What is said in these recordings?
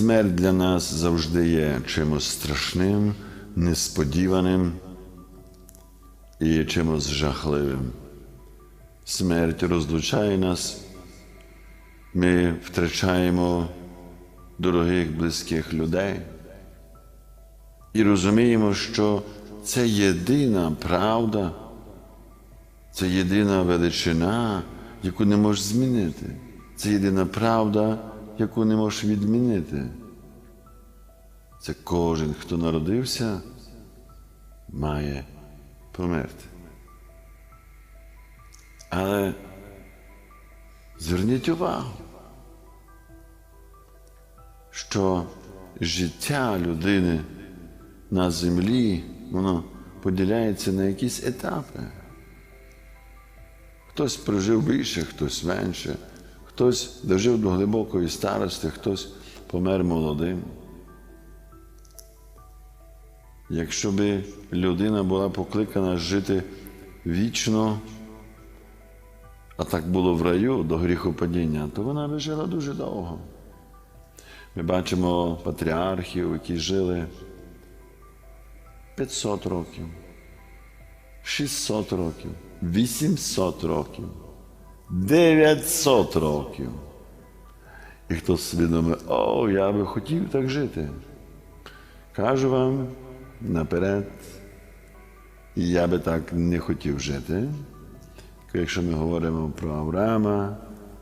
Смерть для нас завжди є чимось страшним, несподіваним і чимось жахливим. Смерть розлучає нас, ми втрачаємо дорогих близьких людей і розуміємо, що це єдина правда, це єдина величина, яку не можеш змінити. Це єдина правда, яку не можеш відмінити. Це кожен, хто народився, має померти. Але зверніть увагу, що життя людини на землі, воно поділяється на якісь етапи. Хтось прожив більше, хтось менше, хтось дожив до глибокої старости, хтось помер молодим. Якщо би людина була покликана жити вічно, а так було в раю до гріхопадіння, то вона би жила дуже довго. Ми бачимо патріархів, які жили 500 років, 600 років, 800 років, 900 років. І хтось собі о, я би хотів так жити. Кажу вам наперед, я би так не хотів жити. Якщо ми говоримо про Авраама,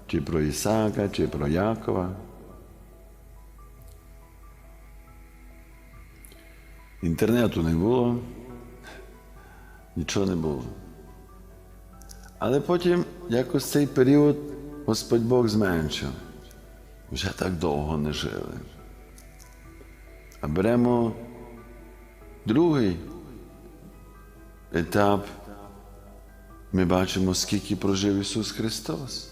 чи про Ісака, чи про Якова. Інтернету не було, нічого не було. Але потім якось цей період Господь Бог зменшив. Вже так довго не жили. А беремо другий етап. Ми бачимо, скільки прожив Ісус Христос.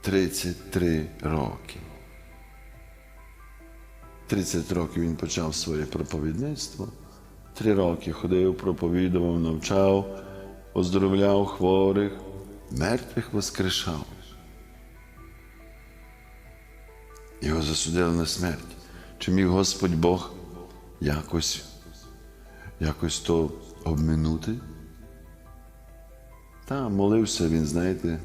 33 роки. 30 років Він почав своє проповідництво. Три роки ходив, проповідував, навчав, оздоровляв хворих, мертвих воскрешав. Його засудили на смерть. Чи міг Господь Бог якось, якось то обминути? Та молився він, знаєте,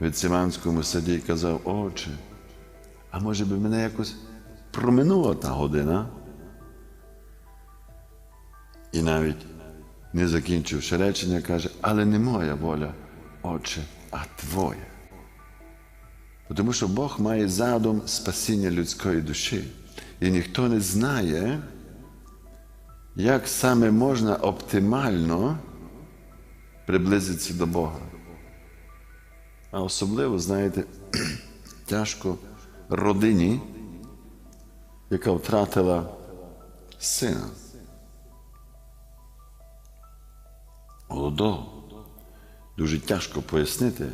в Гециманському саді і казав, Отче, а може би мене якось проминула та година? І навіть не закінчивши речення, каже, але не моя воля, Отче, а Твоя. Тому що Бог має задум спасіння людської душі. І ніхто не знає, як саме можна оптимально приблизитися до Бога. А особливо, знаєте, тяжко родині, яка втратила сина. Молодого. Дуже тяжко пояснити,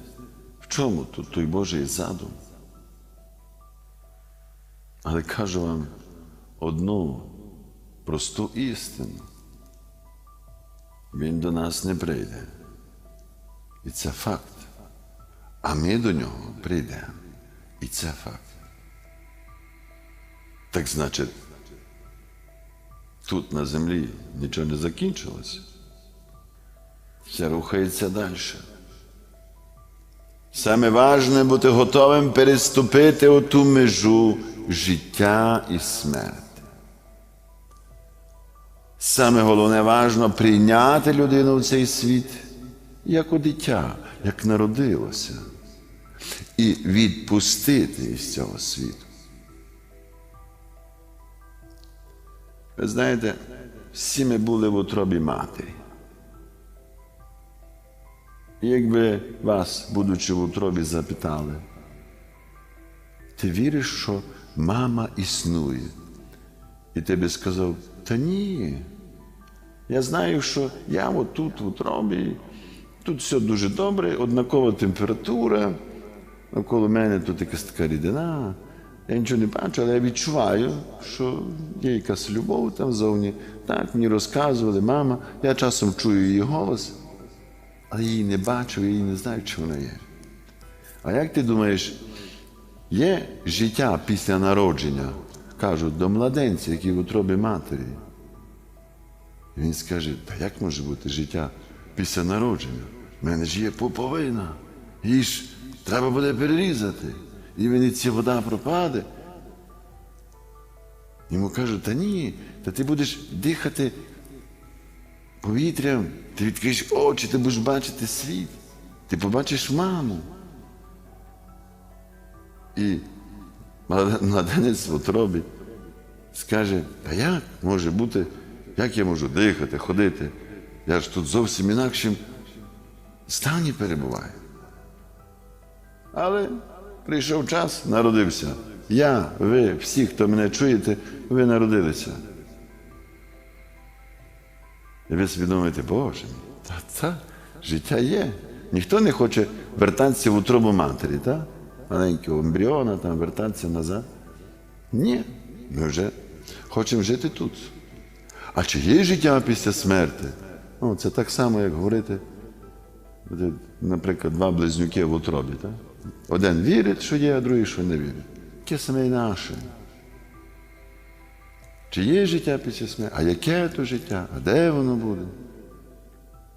в чому тут той Божий задум. Але кажу вам одну просту істину. Він до нас не прийде. І це факт. А ми до нього прийдемо. І це факт. Так значить, тут на землі нічого не закінчилося. Все рухається далі. Саме важне бути готовим переступити оту межу життя і смерті. Саме головне важно прийняти людину в цей світ як у дитя, як народилося, і відпустити із цього світу. Ви знаєте, всі ми були в утробі матері. Якби вас, будучи в утробі, запитали, ти віриш, що мама існує? І ти би сказав, та ні. Я знаю, що я отут в утробі, тут все дуже добре, однакова температура, навколо мене тут якась така рідина. Я нічого не бачу, але я відчуваю, що є якась любов там зовні. Так, мені розказували, мама, я часом чую її голос, але її не бачу, її не знаю, чи вона є. А як ти думаєш, Є життя після народження, кажуть, до младенця, який в утробі матері. І він скаже, та як може бути життя після народження? У мене ж є пуповина. Її ж треба буде перерізати. І мені ця вода пропаде. Йому кажуть, та ні, та ти будеш дихати повітрям, ти відкриєш очі, ти будеш бачити світ, ти побачиш маму. І младенець в утробі скаже, та як може бути, як я можу дихати, ходити? Я ж тут зовсім інакшим стані перебуваю. Але прийшов час, народився. Я, ви, всі, хто мене чуєте, ви народилися. І ви собі думаєте, Боже та це життя є. Ніхто не хоче вертатися в утробу матері, так? маленького ембріона, там, вертатися назад. Ні, ми вже хочемо жити тут. А чи є життя після смерті? Ну, це так само, як говорити, наприклад, два близнюки в утробі. Так? Один вірить, що є, а другий, що не вірить. Яке саме і наше. Чи є життя після смерті? А яке то життя? А де воно буде?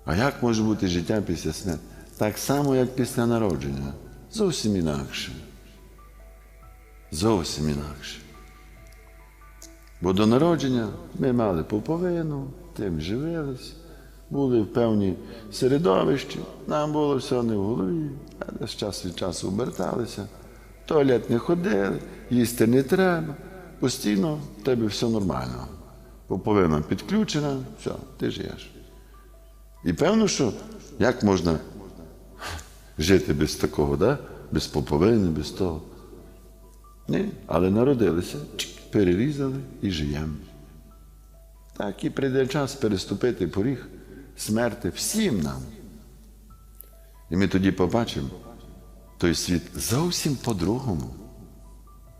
А як може бути життя після смерті? Так само, як після народження. Зовсім інакше. Зовсім інакше. Бо до народження ми мали пуповину, тим живились, були в певній середовищі, нам було все не в голові, але з часу від часу оберталися, туалет не ходили, їсти не треба, постійно в тебе все нормально. Пуповина підключена, все, ти живеш. І певно, що як можна жити без такого, да? без поповини, без того. Ні, але народилися, перерізали і живемо. Так і прийде час переступити поріг смерти всім нам. І ми тоді побачимо той світ зовсім по-другому.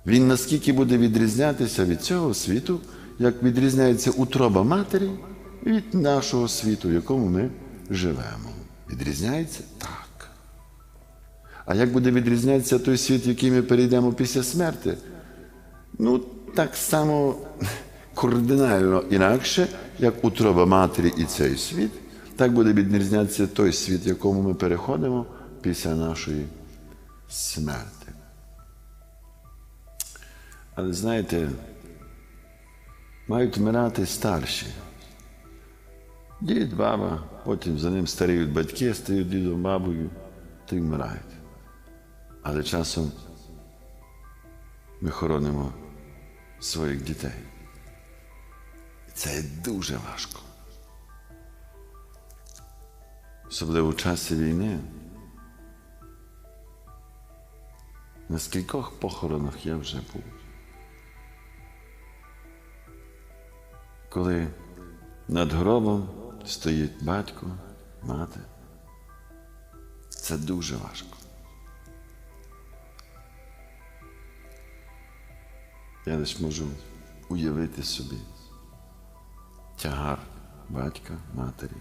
Він наскільки буде відрізнятися від цього світу, як відрізняється утроба матері від нашого світу, в якому ми живемо. Відрізняється так. А як буде відрізнятися той світ, в який ми перейдемо після смерті? Ну, так само кардинально інакше, як утроба матері і цей світ, так буде відрізнятися той світ, в якому ми переходимо після нашої смерті. Але знаєте, мають вмирати старші. Дід, баба, потім за ним старіють батьки, стають дідом, бабою, та вмирають. Але часом ми хоронимо своїх дітей. І Це дуже важко. Особливо в часі війни. На скількох похоронах я вже був. Коли над гробом стоїть батько, мати. Це дуже важко. Я лише можу уявити собі тягар батька, матері.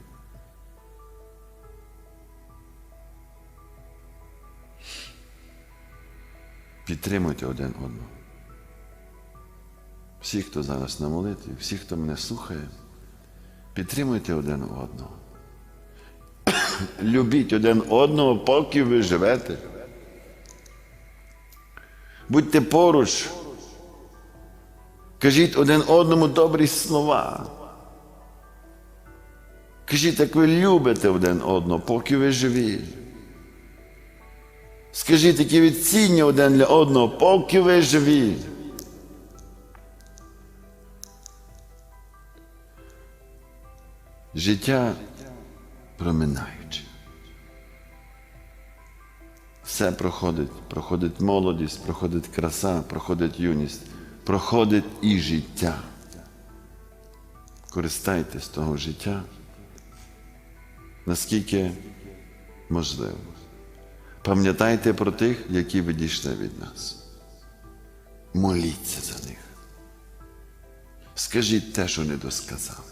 Підтримуйте один одного. Всі, хто зараз на молитві, всі, хто мене слухає, підтримуйте один одного. Любіть один одного, поки ви живете. Будьте поруч. Кажіть один одному добрі слова. Кажіть, як ви любите один одного, поки ви живі. Скажіть, які ви цінні один для одного, поки ви живі. Життя проминаюче. Все проходить, проходить молодість, проходить краса, проходить юність, проходить і життя. Користайтесь того життя, наскільки можливо. Пам'ятайте про тих, які відійшли від нас. Моліться за них. Скажіть те, що не досказали.